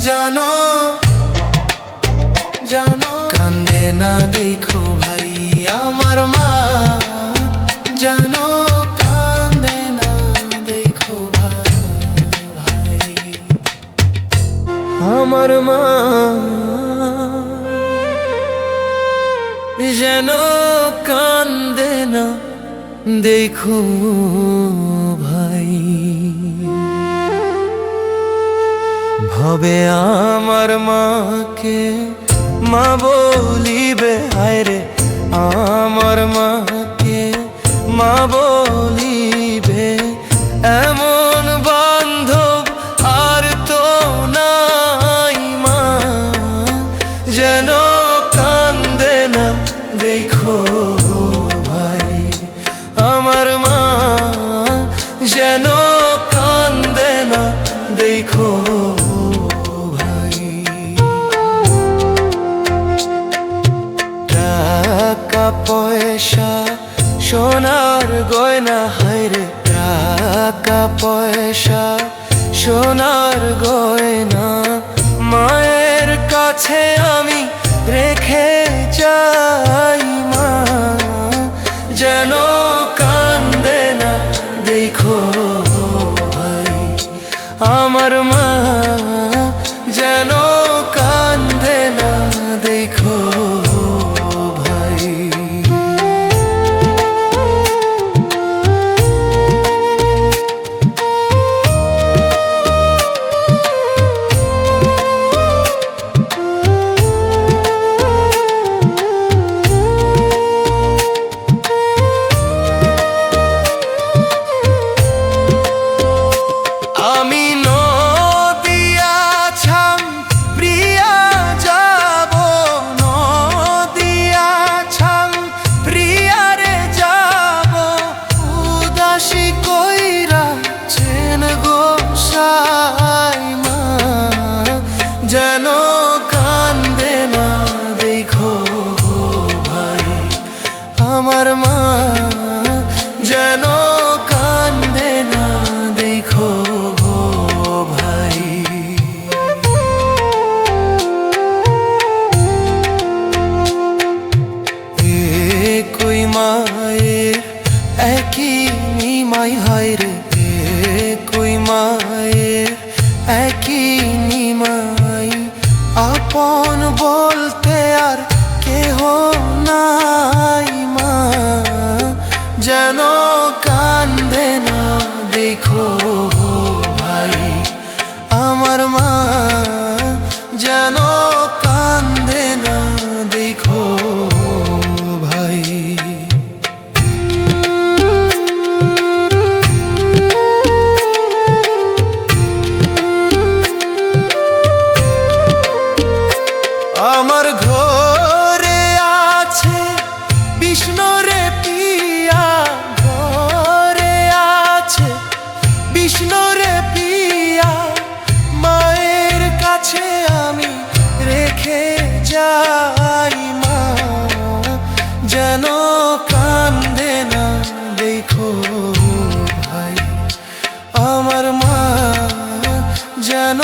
জানো জানো। কান্দে না দেখো ভাই আমার মা। জানো, কান্দে না দেখো ভাই। আমার মা। যেন কান্দে না দেখো ভবে আমার মাকে, মা বলিবে, হায়রে আমার মাকে, মা বলিবে, এমন বান্ধব আর তো নাই মা। যেন কান্দে না, দেখো। পয়সা সোনার গয়না হাইরে টাকা পয়সা। সোনার গয়না মায়ের কাছে আমি রেখে যাই। আমার মা যেন কান্দে না, দেখো ভাই। কই মায়ের একই নিমাই হায় রে কই মায়ের ভাই আমার মা যেন